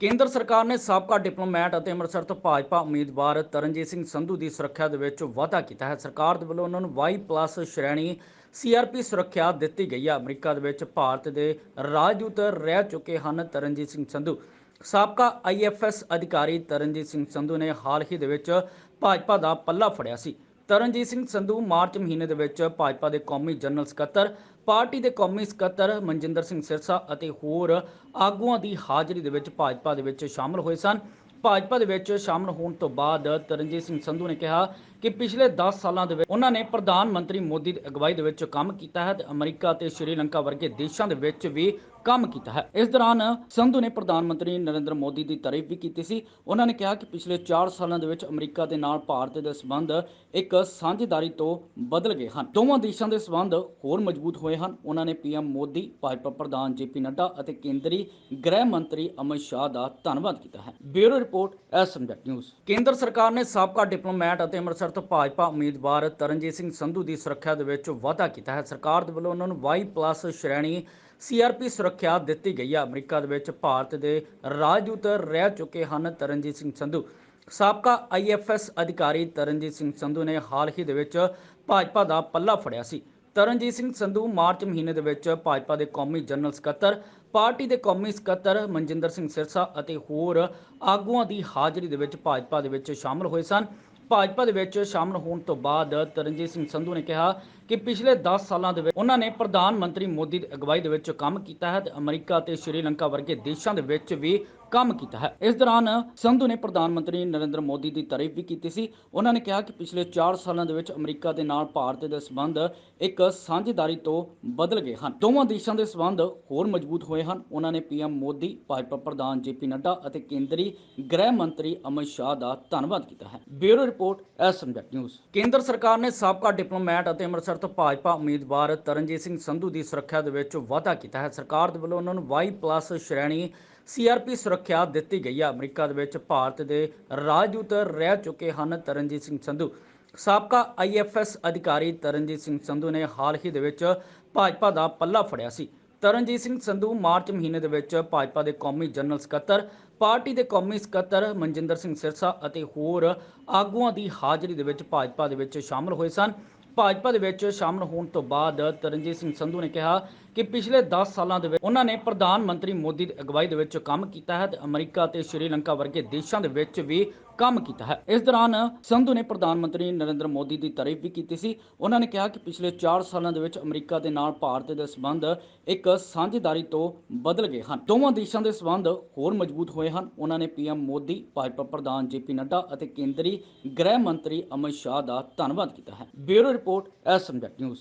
ਕੇਂਦਰ ਸਰਕਾਰ ਨੇ ਸਾਬਕਾ ਡਿਪਲੋਮੈਟ ਅਤੇ ਅੰਮ੍ਰਿਤਸਰ ਤੋਂ ਭਾਜਪਾ ਉਮੀਦਵਾਰ ਤਰਨਜੀਤ ਸਿੰਘ ਸੰਧੂ ਦੀ ਸੁਰੱਖਿਆ ਦੇ ਵਿੱਚ ਵਾਧਾ ਕੀਤਾ ਹੈ। ਸਰਕਾਰ ਦੇ ਵੱਲੋਂ ਉਹਨਾਂ ਨੂੰ ਵਾਈ ਪਲੱਸ ਸ਼੍ਰੇਣੀ ਸੀਆਰਪੀ ਸੁਰੱਖਿਆ ਦਿੱਤੀ ਗਈ ਹੈ। ਅਮਰੀਕਾ ਦੇ ਵਿੱਚ ਭਾਰਤ ਦੇ ਰਾਜਦੂਤ ਰਹਿ ਚੁੱਕੇ ਹਨ ਤਰਨਜੀਤ ਸਿੰਘ ਸੰਧੂ। ਸਾਬਕਾ ਆਈਐਫਐਸ ਅਧਿਕਾਰੀ ਤਰਨਜੀਤ ਸਿੰਘ ਸੰਧੂ ਨੇ ਹਾਲ ਹੀ ਦੇ ਵਿੱਚ ਭਾਜਪਾ ਦਾ ਪੱਲਾ ਫੜਿਆ ਸੀ। ਤਰਨਜੀਤ ਸਿੰਘ ਸੰਧੂ ਮਾਰਚ ਮਹੀਨੇ ਦੇ ਵਿੱਚ ਭਾਜਪਾ ਦੇ ਕੌਮੀ ਜਨਰਲ ਸਕੱਤਰ, ਪਾਰਟੀ ਦੇ ਕੌਮੀ ਸਕੱਤਰ ਮਨਜਿੰਦਰ ਸਿੰਘ ਸਿਰਸਾ ਅਤੇ ਹੋਰ ਆਗੂਆਂ ਦੀ ਹਾਜ਼ਰੀ ਦੇ ਵਿੱਚ ਭਾਜਪਾ ਦੇ ਵਿੱਚ ਸ਼ਾਮਲ ਹੋਏ ਸਨ। ਭਾਜਪਾ ਦੇ ਵਿੱਚ ਸ਼ਾਮਲ ਹੋਣ ਤੋਂ ਬਾਅਦ ਤਰਨਜੀਤ ਸਿੰਘ ਸੰਧੂ ਨੇ ਕਿਹਾ ਕਿ ਪਿਛਲੇ 10 ਸਾਲਾਂ ਦੇ ਵਿੱਚ ਉਹਨਾਂ ਨੇ ਪ੍ਰਧਾਨ ਮੰਤਰੀ ਮੋਦੀ ਦੀ ਅਗਵਾਈ ਦੇ ਵਿੱਚ ਕੰਮ ਕੀਤਾ ਹੈ ਤੇ ਅਮਰੀਕਾ ਤੇ ਸ਼੍ਰੀਲੰਕਾ ਵਰਗੇ ਦੇਸ਼ਾਂ ਦੇ ਵਿੱਚ ਵੀ ਕੰਮ ਕੀਤਾ ਹੈ। ਇਸ ਦੌਰਾਨ ਸੰਧੂ ਨੇ ਪ੍ਰਧਾਨ ਮੰਤਰੀ ਨਰਿੰਦਰ ਮੋਦੀ ਦੀ ਤਾਰੀਫ ਵੀ ਕੀਤੀ ਸੀ। ਉਹਨਾਂ ਨੇ ਕਿਹਾ ਕਿ ਪਿਛਲੇ 4 ਸਾਲਾਂ ਦੇ ਵਿੱਚ ਅਮਰੀਕਾ ਦੇ ਨਾਲ ਭਾਰਤ ਦੇ ਸਬੰਧ ਇੱਕ ਸਾਂਝੇਦਾਰੀ ਤੋਂ ਬਦਲ ਗਏ ਹਨ। ਦੋਵਾਂ ਦੇਸ਼ਾਂ ਦੇ ਸਬੰਧ ਹੋਰ ਮਜ਼ਬੂਤ ਹੋਏ ਹਨ। ਉਹਨਾਂ ਨੇ ਪੀਐਮ ਮੋਦੀ, ਭਾਜਪਾ ਪ੍ਰਧਾਨ ਜੇਪੀ ਨੱਡਾ ਅਤੇ ਕੇਂਦਰੀ ਗ੍ਰਹਿ ਮੰਤਰੀ ਅਮਿਤ ਸ਼ਾਹ ਦਾ ਧੰਨਵਾਦ ਕੀਤਾ ਹੈ। Bureau report SMG news. ਕੇਂਦਰ ਸਰਕਾਰ ਨੇ ਸਾਬਕਾ ਡਿਪਲੋਮੈਟ ਅਤੇ ਅੰਮ੍ਰਿਤਸਰ ਤੋਂ ਭਾਜਪਾ ਉਮੀਦਵਾਰ ਤਰਨਜੀਤ ਸਿੰਘ ਸੰਧੂ ਦੀ ਸੁਰੱਖਿਆ ਦੇ ਵਿੱਚ ਵਾਧਾ ਕੀਤਾ ਹੈ। ਸਰਕਾਰ ਦੇ ਵੱਲੋਂ ਉਹਨਾਂ ਨੂੰ ਵਾਈ ਪਲੱਸ ਸ਼੍ਰੇਣੀ ਸੀਆਰਪੀ ਸੁਰੱਖਿਆ ਦਿੱਤੀ ਗਈ ਹੈ ਅਮਰੀਕਾ ਦੇ ਵਿੱਚ ਭਾਰਤ ਦੇ ਰਾਜਦੂਤ ਰਹਿ ਚੁੱਕੇ ਹਨ ਤਰਨਜੀਤ ਸਿੰਘ ਸੰਧੂ। ਸਾਬਕਾ ਆਈਐਫਐਸ ਅਧਿਕਾਰੀ ਤਰਨਜੀਤ ਸਿੰਘ ਸੰਧੂ ਨੇ ਹਾਲ ਹੀ ਦੇ ਵਿੱਚ ਭਾਜਪਾ ਦਾ ਪੱਲਾ ਫੜਿਆ ਸੀ। ਤਰਨਜੀਤ ਸਿੰਘ ਸੰਧੂ ਮਾਰਚ ਮਹੀਨੇ ਦੇ ਵਿੱਚ ਭਾਜਪਾ ਦੇ ਕੌਮੀ ਜਨਰਲ ਸਕੱਤਰ, ਪਾਰਟੀ ਦੇ ਕੌਮੀ ਸਕੱਤਰ ਮਨਜਿੰਦਰ ਸਿੰਘ ਸਿਰਸਾ ਅਤੇ ਹੋਰ ਆਗੂਆਂ ਦੀ ਹਾਜ਼ਰੀ ਦੇ ਵਿੱਚ ਭਾਜਪਾ ਦੇ ਵਿੱਚ ਸ਼ਾਮਲ ਹੋਏ ਸਨ। ਭਾਜਪਾ ਦੇ ਵਿੱਚ ਸ਼ਾਮਲ ਹੋਣ ਤੋਂ ਬਾਅਦ ਤਰਨਜੀਤ ਸਿੰਘ ਸੰਧੂ ਨੇ ਕਿਹਾ ਕਿ ਪਿਛਲੇ 10 ਸਾਲਾਂ ਦੇ ਵਿੱਚ ਉਹਨਾਂ ਨੇ ਪ੍ਰਧਾਨ ਮੰਤਰੀ ਮੋਦੀ ਦੀ ਅਗਵਾਈ ਦੇ ਵਿੱਚ ਕੰਮ ਕੀਤਾ ਹੈ ਤੇ ਅਮਰੀਕਾ ਤੇ ਸ਼੍ਰੀਲੰਕਾ ਵਰਗੇ ਦੇਸ਼ਾਂ ਦੇ ਵਿੱਚ ਵੀ ਕੰਮ ਕੀਤਾ ਹੈ। ਇਸ ਦੌਰਾਨ ਸੰਧੂ ਨੇ ਪ੍ਰਧਾਨ ਮੰਤਰੀ ਨਰਿੰਦਰ ਮੋਦੀ ਦੀ ਤਾਰੀਫ ਵੀ ਕੀਤੀ ਸੀ। ਉਹਨਾਂ ਨੇ ਕਿਹਾ ਕਿ ਪਿਛਲੇ 4 ਸਾਲਾਂ ਦੇ ਵਿੱਚ ਅਮਰੀਕਾ ਦੇ ਨਾਲ ਭਾਰਤ ਦੇ ਸਬੰਧ ਇੱਕ ਸਾਂਝੇਦਾਰੀ ਤੋਂ ਬਦਲ ਗਏ ਹਨ। ਦੋਵਾਂ ਦੇਸ਼ਾਂ ਦੇ ਸਬੰਧ ਹੋਰ ਮਜ਼ਬੂਤ ਹੋਏ ਹਨ। ਉਹਨਾਂ ਨੇ ਪੀਐਮ ਮੋਦੀ, ਭਾਜਪਾ ਪ੍ਰਧਾਨ ਜੇਪੀ ਨੱਡਾ ਅਤੇ ਕੇਂਦਰੀ ਗ੍ਰਹਿ ਮੰਤਰੀ ਅਮਿਤ ਸ਼ਾਹ ਦਾ ਧੰਨਵਾਦ ਕੀਤਾ ਹੈ। Bureau report SMG news. ਕੇਂਦਰ ਸਰਕਾਰ ਨੇ ਸਾਬਕਾ ਡਿਪਲੋਮੈਟ ਅਤੇ ਅੰਮ੍ਰਿਤਸਰ ਤੋਂ ਭਾਜਪਾ ਉਮੀਦਵਾਰ ਤਰਨਜੀਤ ਸਿੰਘ ਸੰਧੂ ਦੀ ਸੁਰੱਖਿਆ ਦੇ ਵਿੱਚ ਵਾਧਾ ਕੀਤਾ ਹੈ। ਸਰਕਾਰ ਦੇ ਵੱਲੋਂ ਉਹਨਾਂ ਨੂੰ ਵਾਈ ਪਲੱਸ ਸ਼੍ਰੇਣੀ ਸੀਆਰਪੀ ਸੁਰੱਖਿਆ ਦਿੱਤੀ ਗਈ ਹੈ। ਅਮਰੀਕਾ ਦੇ ਵਿੱਚ ਭਾਰਤ ਦੇ ਰਾਜਦੂਤ ਰਹਿ ਚੁੱਕੇ ਹਨ ਤਰਨਜੀਤ ਸਿੰਘ ਸੰਧੂ। ਸਾਬਕਾ ਆਈਐਫਐਸ ਅਧਿਕਾਰੀ ਤਰਨਜੀਤ ਸਿੰਘ ਸੰਧੂ ਨੇ ਹਾਲ ਹੀ ਦੇ ਵਿੱਚ ਭਾਜਪਾ ਦਾ ਪੱਲਾ ਫੜਿਆ ਸੀ। ਤਰਨਜੀਤ ਸਿੰਘ ਸੰਧੂ ਮਾਰਚ ਮਹੀਨੇ ਦੇ ਵਿੱਚ ਭਾਜਪਾ ਦੇ ਕੌਮੀ ਜਨਰਲ ਸਕੱਤਰ, ਪਾਰਟੀ ਦੇ ਕੌਮੀ ਸਕੱਤਰ ਮਨਜਿੰਦਰ ਸਿੰਘ ਸਿਰਸਾ ਅਤੇ ਹੋਰ ਆਗੂਆਂ ਦੀ ਹਾਜ਼ਰੀ ਦੇ ਵਿੱਚ ਭਾਜਪਾ ਦੇ ਵਿੱਚ ਸ਼ਾਮਲ ਹੋਏ ਸਨ। ਭਾਜਪਾ ਦੇ ਵਿੱਚ ਸ਼ਾਮਲ ਹੋਣ ਤੋਂ ਬਾਅਦ ਤਰਨਜੀਤ ਸਿੰਘ ਸੰਧੂ ਨੇ ਕਿਹਾ ਕਿ ਪਿਛਲੇ 10 ਸਾਲਾਂ ਦੇ ਵਿੱਚ ਉਹਨਾਂ ਨੇ ਪ੍ਰਧਾਨ ਮੰਤਰੀ ਮੋਦੀ ਦੀ ਅਗਵਾਈ ਦੇ ਵਿੱਚ ਕੰਮ ਕੀਤਾ ਹੈ ਤੇ ਅਮਰੀਕਾ ਤੇ ਸ਼੍ਰੀਲੰਕਾ ਵਰਗੇ ਦੇਸ਼ਾਂ ਦੇ ਵਿੱਚ ਵੀ ਕੰਮ ਕੀਤਾ ਹੈ। ਇਸ ਦੌਰਾਨ ਸੰਧੂ ਨੇ ਪ੍ਰਧਾਨ ਮੰਤਰੀ ਨਰਿੰਦਰ ਮੋਦੀ ਦੀ ਤਾਰੀਫ ਵੀ ਕੀਤੀ ਸੀ। ਉਹਨਾਂ ਨੇ ਕਿਹਾ ਕਿ ਪਿਛਲੇ 4 ਸਾਲਾਂ ਦੇ ਵਿੱਚ ਅਮਰੀਕਾ ਦੇ ਨਾਲ ਭਾਰਤ ਦੇ ਸਬੰਧ ਇੱਕ ਸਾਂਝੇਦਾਰੀ ਤੋਂ ਬਦਲ ਗਏ ਹਨ। ਦੋਵਾਂ ਦੇਸ਼ਾਂ ਦੇ ਸਬੰਧ ਹੋਰ ਮਜ਼ਬੂਤ ਹੋਏ ਹਨ। ਉਹਨਾਂ ਨੇ ਪੀਐਮ ਮੋਦੀ, ਭਾਜਪਾ ਪ੍ਰਧਾਨ ਜੇਪੀ ਨੱਡਾ ਅਤੇ ਕੇਂਦਰੀ ਗ੍ਰਹਿ ਮੰਤਰੀ ਅਮਿਤ ਸ਼ਾਹ ਦਾ ਧੰਨਵਾਦ ਕੀਤਾ ਹੈ। Bureau report SMG news.